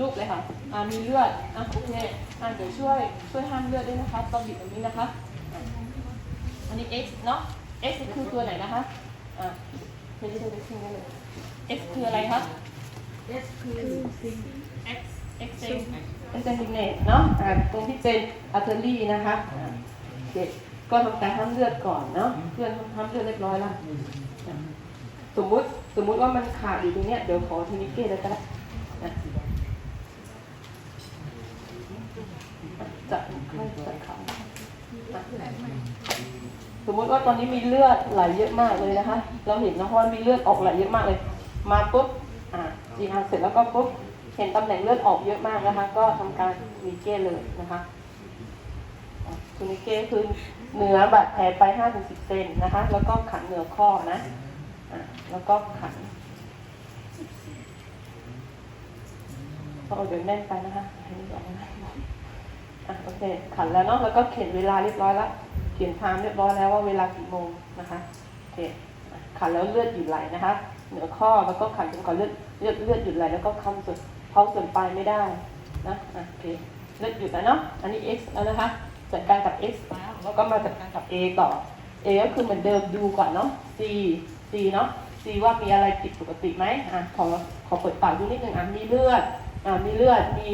ลูกเลยค่ะอ่ามีเลือดอะโอเคอ่าเดี๋ยวช่วยช่วยห้ามเลือดด้วยนะคะต้องบีบแบบนี้นะคะอะอันนี้ x เนาะ x คือตัวไหนนะคะอะเดี๋ยวจะดูทิ้งได้เลย x คืออะไรคะ S คือซิง x x เซน x เซนติเนตเนาะอ่าตรงที่เป็นอัลเทอรี่นะคะอ่าโอเคก็ทำการห้ามเลือดก่อนเนาะเพื่อนห้ามเลือดเรียบร้อยแล้วสมมุติสมมุติว่ามันขาดอยู่ตรงเนี้ยเดี๋ยวขอเทนิเก้เลยก็ได้นะจับ ไม่จับขาสมมติว่าตอนนี้มีเลือดไหลเยอะมากเลยนะคะ เราเห็นนะเพราะว่ามีเลือดออกไหลเยอะมากเลย มาปุ๊บอะจีฮาเสร็จแล้วก็ปุ๊บเห็นตำแหน่งเลือดออกเยอะมากนะคะ ก็ทำการนิเก้เลยนะคะอะทูนิเก้คือเหนือบาดแผลไป5-10เซนนะคะ แล้วก็ขันเหนือข้อนะอะแล้วก็ขันก็เอาเดี๋ยวแน่นไปนะคะให้นี่ออกมา อะโอเค ขันแล้วเนาะ แล้วก็เขียนเวลาเรียบร้อยแล้ว เขียนไทม์เรียบร้อยแล้วว่าเวลากี่โมงนะคะโอเค ขันแล้วเลือดหยุดไหลนะคะ เหนือข้อแล้วก็ขันจนกว่าเลือดเลือดเลือดหยุดไหลแล้วก็คำส่วนเท้าส่วนปลายไม่ได้นะอะโอเค เลือดหยุดแล้วเนาะ อันนี้ x แล้วนะคะจัดการกับ x แล้วแล้วก็มาจัดการกับ a ต่อ a ก็คือเหมือนเดิมดูก่อนเนาะ c c เนาะ c ว่ามีอะไรผิดปกติไหมอะขอขอเปิดปากดูนิดนึงอะมีเลือด มีเลือด มี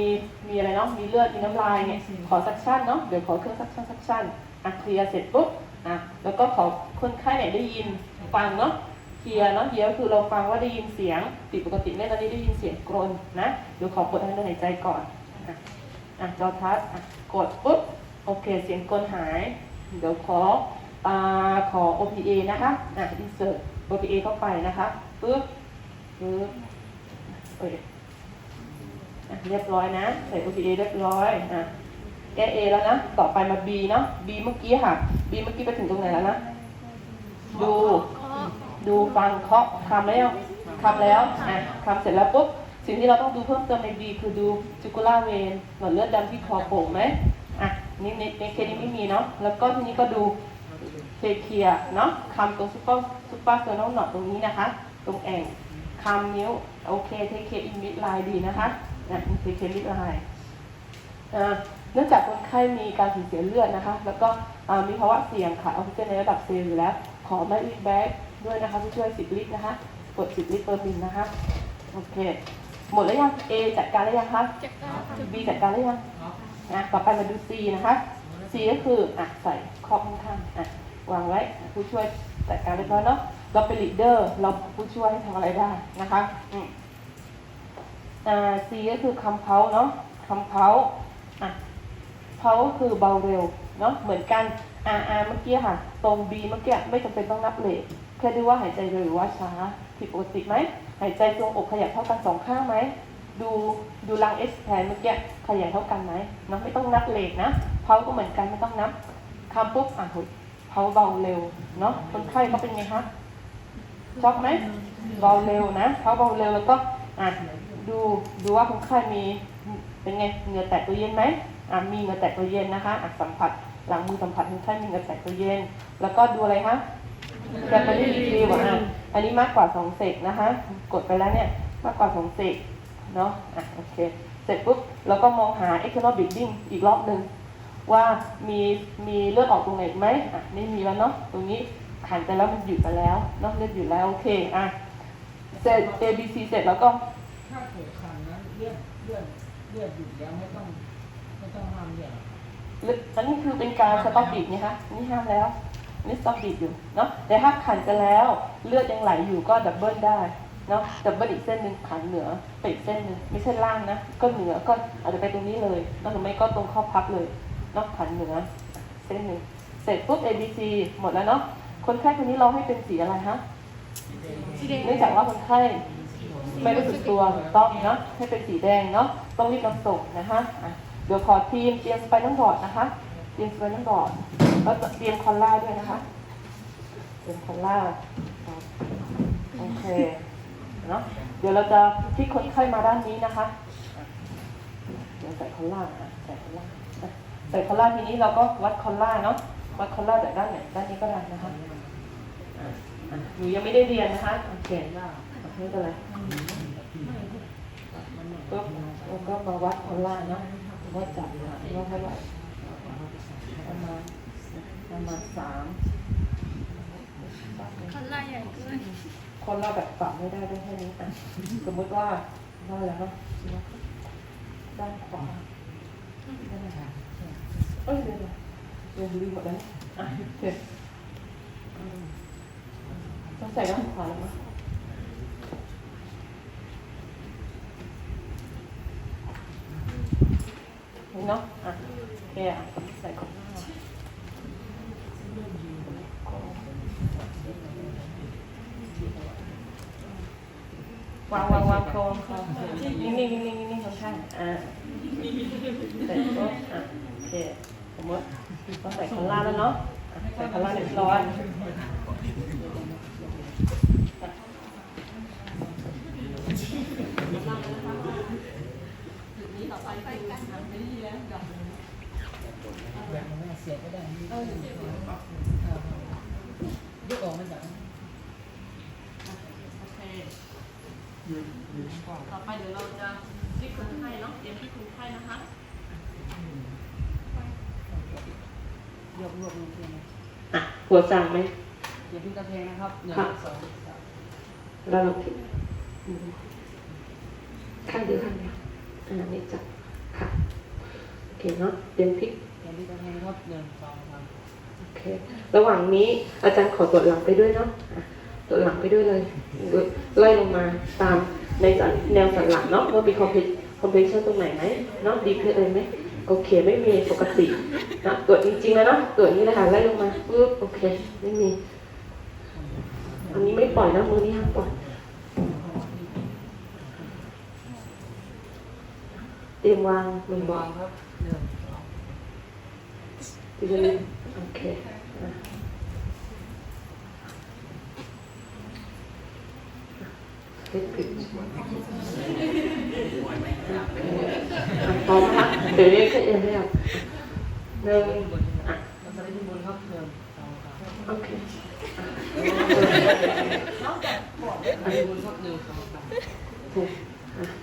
มีอะไรเนาะ มีเลือด มีน้ำลายเนี่ย ขอซักชั่นเนาะ เดี๋ยวขอเครื่องซักชั่นซักชั่นอะเคลียร์เสร็จปุ๊บอะแล้วก็ขอคนไข้ไหนได้ยินฟังเนาะเคลียร์เนาะเดี๋ยวคือเราฟังว่าได้ยินเสียงผิดปกติไหมตอนนี้ได้ยินเสียงกรนนะเดี๋ยวขอเปิดทางเดินหายใจก่อนอะจอทัศน์อะกดปุ๊บโอเคเสียงกรนหาย เดี๋ยวขออ่าขอ OPA นะคะอะ insert OPA เข้าไปนะคะปึ๊บปึ๊บเอ้ยอะ เรียบร้อยนะ ใส่ OPA เรียบร้อยอะแก้ A แล้วนะ ต่อไปมา B เนาะ B เมื่อกี้ค่ะ B เมื่อกี้ไปถึงตรงไหนแล้วนะ ดู ดูฟังเคาะคำแล้วคำแล้วอะคำเสร็จแล้วปุ๊บ สิ่งที่เราต้องดูเพิ่มเติมใน B คือดูจูกุล่าเวนหลอดเลือดดำที่คอโป่งไหมอะนี่ในในเคสนี้ไม่มีเนาะ แล้วก็ทีนี้ก็ดูเทเคียเนาะคำตรงซุปเปอร์ซุปเปอร์เซอร์นอลหนอตตรงนี้นะคะ ตรงแอ่งคำนิ้ว โอเคเทเคียอินมิดไลน์ดีนะคะ นะเทเคียมิดไลน์อ่าเนื่องจากคนไข้มีการสูญเสียเลือดนะคะ แล้วก็อ่ามีภาวะเสี่ยงขาดออกซิเจนในระดับเซลล์อยู่แล้ว ขอไม่รีบแบ็กด้วยนะคะผู้ช่วย 10 ลิตรนะคะกด10 ลิตรเปอร์มิลนะคะโอเค หมดแล้วยัง A จัดการแล้วยังคะจักรค่ะ B จัดการแล้วยังนะต่อไปมาดู C นะคะ C ก็คืออะใส่ข้อข้างๆอะวางไว้อะผู้ช่วยจัดการเรียบร้อยเนาะเราเป็นลีดเดอร์เราผู้ช่วยให้ทำอะไรได้นะคะอืม อ่า C ก็คือคำเพาเนาะคำเพาอะเพาก็คือเบาเร็วเนาะเหมือนกัน R R เมื่อกี้ค่ะ ตรง B เมื่อกี้ไม่จำเป็นต้องนับเลทแค่ดูว่าหายใจเร็วหรือว่าช้าผิดปกติไหมหายใจทรงอกขยับเท่ากันสองข้างไหมดูดูรังเอ็กซ์แพนเมื่อกี้ขยายเท่ากันไหมเนาะไม่ต้องนับเลทนะเพาก็เหมือนกันไม่ต้องนับคำปุ๊บอะหุยเพาเบาเร็วเนาะคนไข้เขาเป็นไงคะช็อกไหมเบาเร็วนะเพาเบาเร็วแล้วก็อะ ดูดูว่าคนไข้มีเป็นไงเหงื่อแตกตัวเย็นไหมอะมีเหงื่อแตกตัวเย็นนะคะอะสัมผัสหลังมือสัมผัสคนไข้มีเหงื่อแตกตัวเย็น แล้วก็ดูอะไรคะแกปรีรีฟิวอะอันนี้มากกว่าสองเซกนะคะ กดไปแล้วเนี่ยมากกว่าสองเซกเนาะอะโอเค เสร็จปุ๊บเราก็มองหา external bleeding อีกรอบหนึ่งว่ามีมีเลือดออกตรงไหนไหมอะไม่มีแล้วเนาะตรงนี้ขันไปแล้วมันหยุดไปแล้วเนาะเลือดหยุดแล้วโอเคอะเสร็จ A B C เสร็จแล้วก็ ถ้าเกิดคันนั้นเลือดเลือดเลือดหยุดแล้วไม่ต้องไม่ต้องห้ามเลือดหรอกเลือดอันนี้คือเป็นการสต็อปบีดไงคะอันนี่ห้ามแล้วอันนี่สต็อปบีดอยู่เนาะแต่ถ้าขันไปแล้วเลือดยังไหลอยู่ก็ดับเบิลได้เนาะดับเบิลอีกเส้นหนึ่งขันเหนือไปอีกเส้นหนึ่งไม่ใช่ล่างนะก็เหนือก็อาจจะไปตรงนี้เลยเนอะหรือไม่ก็ตรงข้อพับเลยเนาะขันเหนือเส้นหนึ่งเสร็จปุ๊บ A B C หมดแล้วเนาะคนไข้คนนี้เราให้เป็นสีอะไรฮะสีแดงเนื่องจากว่าคนไข้ ไม่รู้สึกตัวถูกต้องเนาะให้เป็นสีแดงเนาะต้องรีบนำส่งนะคะเดี๋ยวขอทีมเตรียมสไปนัลบอร์ดนะคะเตรียมสไปนัลบอร์ดแล้วเตรียมคอลล่าด้วยนะคะเตรียมคอลล่าโอเคเนาะเดี๋ยวเราจะที่คนไข้มาด้านนี้นะคะเดี๋ยวใส่คอลล่าใส่คอลล่าใส่คอลล่าทีนี้เราก็วัดคอลล่าเนาะวัดคอลล่าจากด้านไหนด้านนี้ก็ได้นะคะหนูยังไม่ได้เรียนนะคะโอเคยา ไม่เป็นไรมันเหนื่อยปุ๊บแล้วก็มาวัดคอลล่าเนาะว่าจับหาว่าเท่าไหร่ประมาณประมาณสามคันไล่ใหญ่เกินคนเราแบบปรับไม่ได้ด้วยแค่นี้อะสมมติว่าว่าแล้วเนาะด้านขวาด้านไหนเอ้ยเดี๋ยวเดี๋ยวเดี๋ยวลืมหมดแล้วอะเสร็จอืมต้องใส่ด้านขวาแล้วมั้ย เนาะอะโอเคอะใส่ของวางวางวางโครงครงนิ่งนิ่งนิ่งนิ่งนิ่งข้างๆอ่าเสร็จปุ๊บอะโอเคสมมติต้องใส่คันล่างแล้วเนาะใส่คันล่างเรียบร้อย จุดนี้ต่อไปไปกันทำไปที่แล้วกับแบบมันเสียก็ได้นี่ก็อยู่ยกออกมาจากโอเคต่อไปเดี๋ยวเราจะพลิกคนไข้เนาะเตรียมพลิกคนไข้นะคะยกรวบรวมเพียงอะหัวสั่งไหมเดี๋ยวพี่กระเพงนะครับหนึ่งสองสามเราลองพลิกอืมข้างเดียวข้างเดียวอันนี้จับ ค่ะโอเคเนาะเตรียมพลิกเดี๋ยวพี่กระเพงครับหนึ่งสองสามโอเค ระหว่างนี้อาจารย์ขอตรวจหลังไปด้วยเนาะอะตรวจหลังไปด้วยเลยไล่ลงมาตามในสันแนวสันหลังเนาะว่ามีคอมเพคอมเพชชั่นตรงไหนไหมเนาะดีขึ้นเลยไหมโอเคไม่มีปกตินะตรวจจริงๆแล้วเนาะตรวจนี้เลยค่ะไล่ลงมาปึ๊บโอเคไม่มีอันนี้ไม่ปล่อยนะมือนี้ห้ามปล่อย เตรียมวางมือบอวางครับหนึ่งสองทีละนิดโอเคอะเฮ็ดผิดพร้อมนะเดี๋ยวนี้ก็เอ็นเรียบหนึ่งบนอะเราจะได้ที่บนครับหนึ่งสองสามโอเคอันนี้บนครับหนึ่งสองสาม ถูกอะ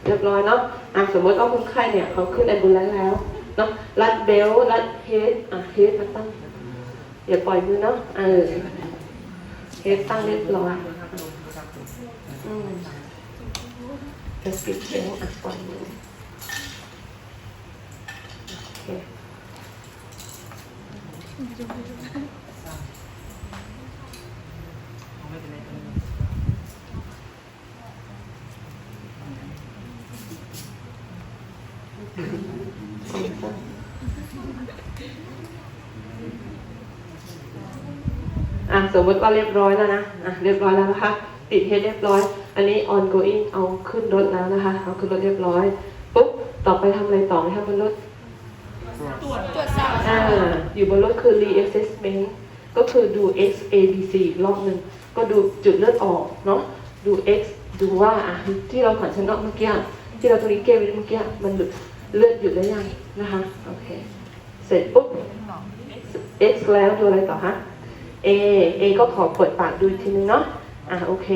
เรียบร้อยเนาะอะสมมติว่าคนไข้เนี่ยเขาขึ้นแอมบูเลนซ์แล้วเนาะรัดเบลรัดเฮดอะเฮดมาตั้งอย่าปล่อยมือเนาะเออเฮดตั้งเรียบร้อยอืมจะปิดเบลอะปล่อยมือโอเค ไม่เป็นไรตรงนี้ อะสมมติว่าเรียบร้อยแล้วนะอะเรียบร้อยแล้วนะคะ ติดเฮดเรียบร้อย อันนี้ ongoing เอาขึ้นรถแล้วนะคะ เอาขึ้นรถเรียบร้อยปุ๊บต่อไปทำอะไรต่อไหมคะบนรถตรวจตรวจสอบอ่าอยู่บนรถคือ reassessment ก็คือดู x a b c อีกรอบหนึ่งก็ดูจุดเลือดออกเนาะดู x ดูว่าอะที่เราขวัญชนกเมื่อกี้ที่เราตรงนี้เกมไปเมื่อกี้มันหยุดเลือดหยุดได้ยังนะคะโอเคเสร็จปุ๊บ x แล้วดูอะไรต่อฮะ a a ก็ขอเปิดปากดูทีนึงเนาะอะโอเค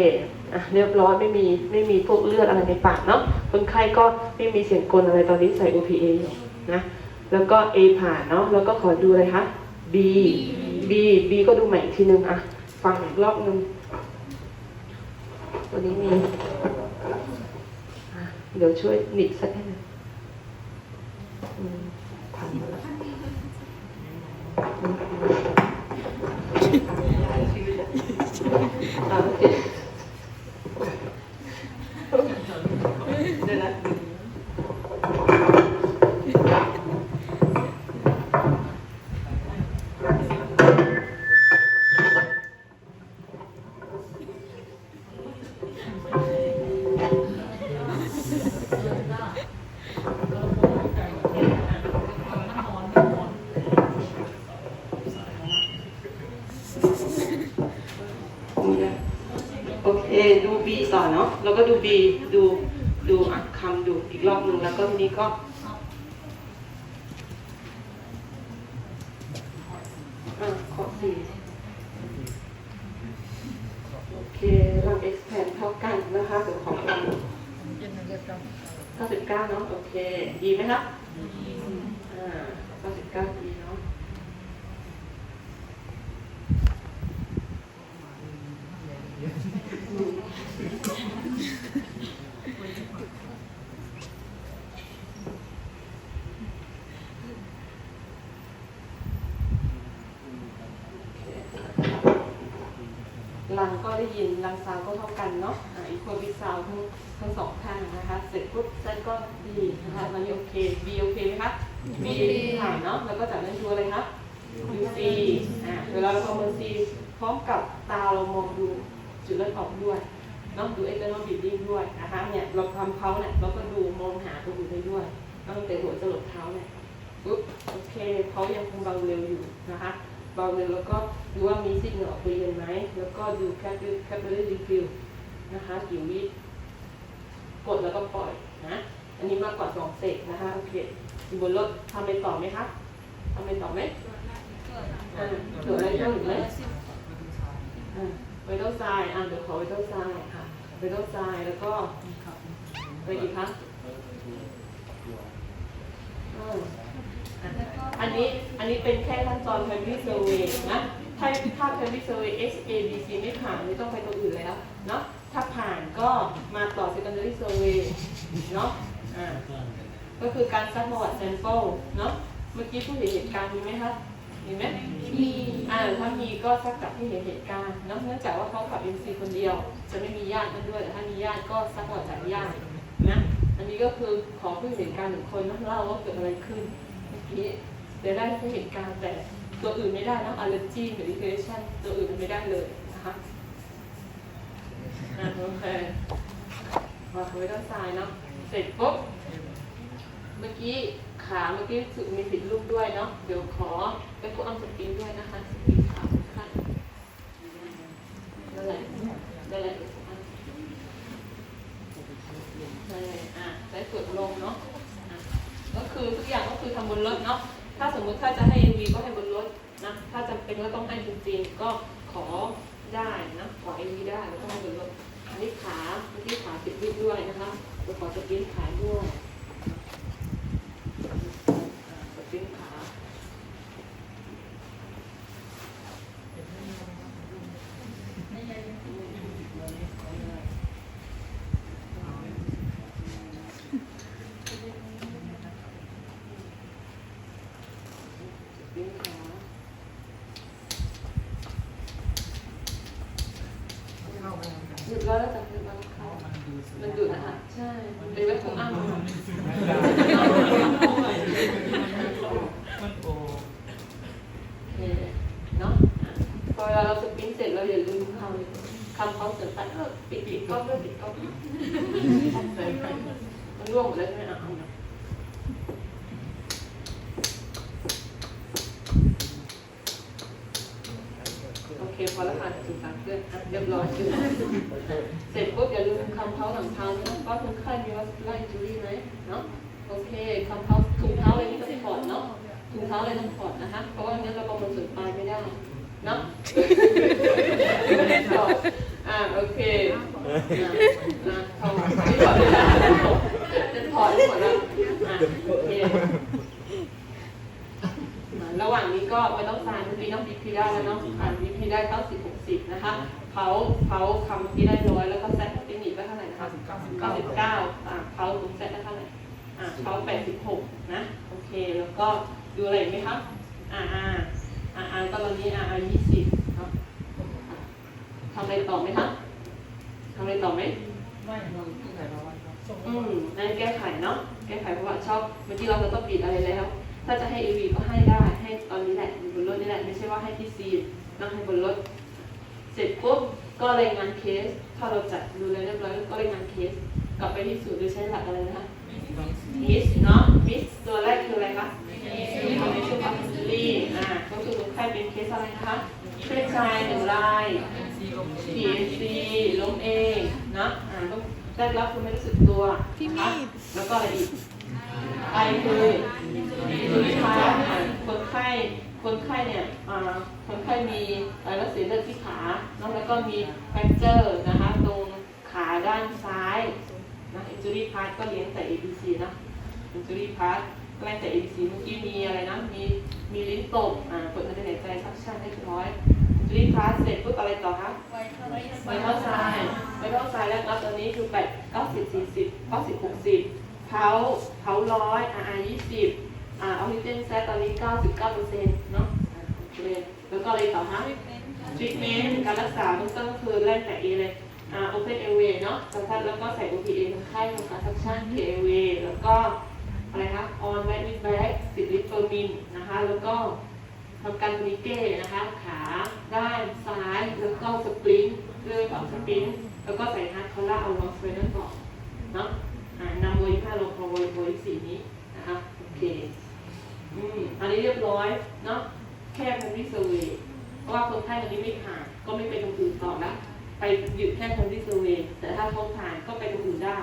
อะเรียบร้อยไม่มีไม่มีพวกเลือดอะไรในปากเนาะคนไข้ก็ไม่มีเสียงกลนอะไรตอนนี้ใส่ OPA อยู่นะแล้วก็ A ผ่านเนาะแล้วก็ขอดูอะไรคะ B B B ก็ดูใหม่อีกทีนึงอะฟังอีกรอบนึงตัวนี้มีเดี๋ยวช่วยหนิดสักแค่หนึงอืมผ่านมาแล้ว Ah, Thank you. โอเค ดู B ต่อเนาะ แล้วก็ดู B ดู ดูอะคำดูอีกรอบหนึ่งแล้วก็ทีนี้ก็อะขอสี่โอเค เรา expand เท่ากันนะคะเดี๋ยวของเป็นเรียบร้อย99เนาะ โอเค ดีไหมครับ อ่า99ดีเนาะ ลังก็ ได้ยินลังซาวก็เท่ากันเนาะอ่าอีโคบิซาวทั้งทั้งสองข้างนะคะ เสร็จปุ๊บเส้นก็ดีนะคะตอนนี้โอเค B โอเคไหมคะ B ผ่านเนาะแล้วก็จากนั้นดูอะไรคะดู C อ่าเวลาเราประเมิน C พร้อมกับตาเรามองดูจุดเลือดออกด้วยเนาะดู external bleeding ด้วยนะคะเนี่ยเราทำเขาเนี่ยเราก็ดูมองหาตัวอื่นได้ด้วยตั้งแต่หัวจรดเท้าเนี่ยปุ๊บโอเคเขายังคงเบาเร็วอยู่นะคะ เบาเร็วแล้วก็ดูว่ามีซิกเหงื่ออกไปเย็นไหม แล้วก็ดูแคปแคปเปอร์รีฟิลนะคะกี่วิกดแล้วก็ปล่อยนะ อันนี้มากกว่าสองเซกนะคะโอเคอยู่บนรถทำไปต่อไหมคะทำไปต่อไหมอ่าเหลืออะไรเพิ่มอีกไหมอ่าไวโตไซน์อ่าเดี๋ยวขอไวโตไซน์ค่ะไวโตไซน์แล้วก็อะไรอีกคะอ่า อันนี้อันนี้เป็นแค่ขั้นตอน primary survey นะถ้าถ้า primary survey X A B C ไม่ผ่านไม่ต้องไปตัวอื่นแล้วเนาะถ้าผ่านก็มาต่อ secondary survey เนาะอ่าก็คือการซักประวัติ sample เนาะเมื่อกี้ผู้เห็นเหตุการณ์มีไหมคะมีไหมมีอ่าถ้ามีก็ซักกับผู้เห็นเหตุการณ์เนาะเนื่องจากว่าเขาขับ MC คนเดียว จะไม่มีญาติกันด้วยแต่ถ้ามีญาติก็ซักประวัติจากญาตินะอันนี้ก็คือขอผู้เห็นเหตุการณ์หนึ่งคนนะเล่าว่าเกิดอะไรขึ้นเมื่อกี้ เดี๋ยได้ผู้เห็นการณ์แต่ตัวอื่นไม่ได้นะ allergy หรือ irritation ตัวอื่นมันไม่ได้เลยนะคะโอเควางไว้ด้านซ้ายเนาะเสร็จปุ๊บเมื่อกี้ขาเมื่อกี้สึกมีผิดรูปด้วยเนาะเดี๋ยวขอไปพวกอัมสปินด้วยนะคะสปินขาข้างนั่นแหละนั่นแหละอันใช่อะใช้สูดลมเนาะก็คือทุกอย่างก็คือทำบนรถเนาะ สมมติถ้าจะให้ MV ก็ให้บนรถนะ ถ้าจำเป็นก็ต้องให้จริงๆ ก็ขอได้นะ ขอ MV ได้แล้วก็ให้บนรถอันนี้ขาเมื่อกี้ขาติดวิดด้วยนะคะเราขอจะกินขาด้วย สปริงขาสปริงขาหยุดแล้วแล้วแต่หยุดแล้วค่ะมันดูดนะคะใช่ เป็นไว้ของอ้าง มันโอ โอเคเนาะอะพอเวลาเราสปรินต์เสร็จเราอย่าลืมคำคำเขาเสร็จไปเออปิดปิดกล้องด้วยปิดกล้องมันร่วงหมดแล้วใช่ไหมอะเอาโอเคพอแล้วค่ะสื่อสารเพื่อนอะเรียบร้อยคือเสร็จปุ๊บอย่าลืมคำเขาหลังเท้านะว่าคนไข้มีวัสดุอินจูรี่ไหมเนาะโอเคคำเขาถุงเท้าอะไรนี่ต้องถอดเนาะถุงเท้าอะไรต้องถอดนะคะเพราะว่างั้นเราประเมินส่วนปลายไม่ได้เนาะ อ่าโอเคอ่าอ่าถอดไม่ถอดไม่ได้จะถอดหมดแล้วอ่าโอเคระหว่างนี้ก็ไม่ต้องสารเมื่อกี้ต้องบีพีได้แล้วเนาะอ่านบีพีได้เก้าสิบหกสิบนะคะเผาเผาคำเมื่อกี้ได้ร้อยแล้วก็แซตเทคนิคได้เท่าไหร่นะคะเก้าสิบเก้าอ่าเขาถูกเซตได้เท่าไหร่อ่าเขาแปดสิบหกนะโอเคแล้วก็ดูอะไรอีกไหมครับอ่าอ่าอ่าอ่าตอนนี้อ่าอ่ายี่สิบ ทำอะไรต่อไหมครับทำอะไรต่อไหมไม่เราที่ไหนเราวันครับอืมนั่นแก้ไขเนาะ แก้ไขเพราะว่าชอบเมื่อกี้เราจะต้องปิดอะไรแล้ว ถ้าจะให้ AV ก็ให้ได้ ให้ตอนนี้แหละอยู่บนรถนี่แหละ ไม่ใช่ว่าให้ที่ซีนต้องให้บนรถ เสร็จปุ๊บก็รายงานเคส ถ้าเราจัดดูแลเรียบร้อยแล้วก็รายงานเคส กลับไปที่ศูนย์โดยใช้หลักอะไรนะคะ มิสเนาะ มิสตัวแรกคืออะไรคะ information of history อ่า ก็คือคนไข้เป็นเคสอะไรนะคะเพศชายหนึ่งราย PNC ล้มเองเนาะอ่าต้องได้รับคุณไม่รู้สึกตัวพี่นะคะมีดแล้วก็อะไรอีกไอคือสุริพาอ่าคนไข้คนไข้เนี่ยอ่าคนไข้มีไวรัสเสียเลือดที่ขาเนาะแล้วก็มีแฟกเจอร์นะคะ ตรงขาด้านซ้ายนะอินจูรี่พาาร์ทก็เรียนแต่ ABC นะ sensory part ก็เรียนแต่ ABC เมื่อกี้มีอะไรนะ มีมีลิ้นตบอ่าเปิดทางเดินหายใจซักชั่นให้เรียบ ร้อย sensory part เสร็จปุ๊บอะไรต่อคะไว้เท่าไรไวท์เท่าทรายไวท์เท่าทรายแล้วนับตอนนี้คือแปดเก้าสิบสี่สิบเก้าสิบหกสิบเผาเผาร้อยอ่ายี่สิบอ่าออกซิเจนแซตตอนนี้เก้าสิบเก้าเปอร์เซ็นต์เนาะอ่าโอเคแล้วก็อะไรต่อฮะทรีทเมนต์การรักษาเบื้องต้นก็คือแรกแต่ A เลยอ่า open airway เนาะสัมผัสแล้วก็ใส่ OPA คนไข้ทำการ suction KAirway แล้วก็อะไรคะ on w e t with back ติดลิปเฟอร์มินนะคะแล้วก็ ทำการบริเก้นะคะ ขาด้านซ้ายแล้วก็สปรินต์เลื่อยของสปรินต์แล้วก็ใส่ฮาร์ดคอลล่าเอาล็องสเปรนต์บอกเนาะนำเวอร์ห้าลงพอเวอร์เวอร์สี่นี้นะคะโอเคอืมอันนี้เรียบร้อยเนาะแค่พันธิเซอร์เวย์เพราะว่าคนไข้คนนี้ไม่ผ่านก็ไม่ไปตรงอื่นต่อละไปหยุดแค่พันธิเซอร์เวย์แต่ถ้าเขาผ่านก็ไปตรงอื่นได้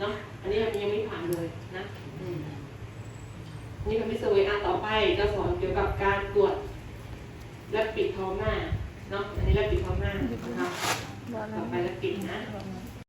เนาะอันนี้ยังไม่ผ่านเลยนะ นี่พันธิเซอร์เวยอันต่อไปจะสอนเกี่ยวกับการตรวจและปิดท้องหน้าเนาะอันนี้และปิดท้องหน้านะคะต่อไปและปิดนะ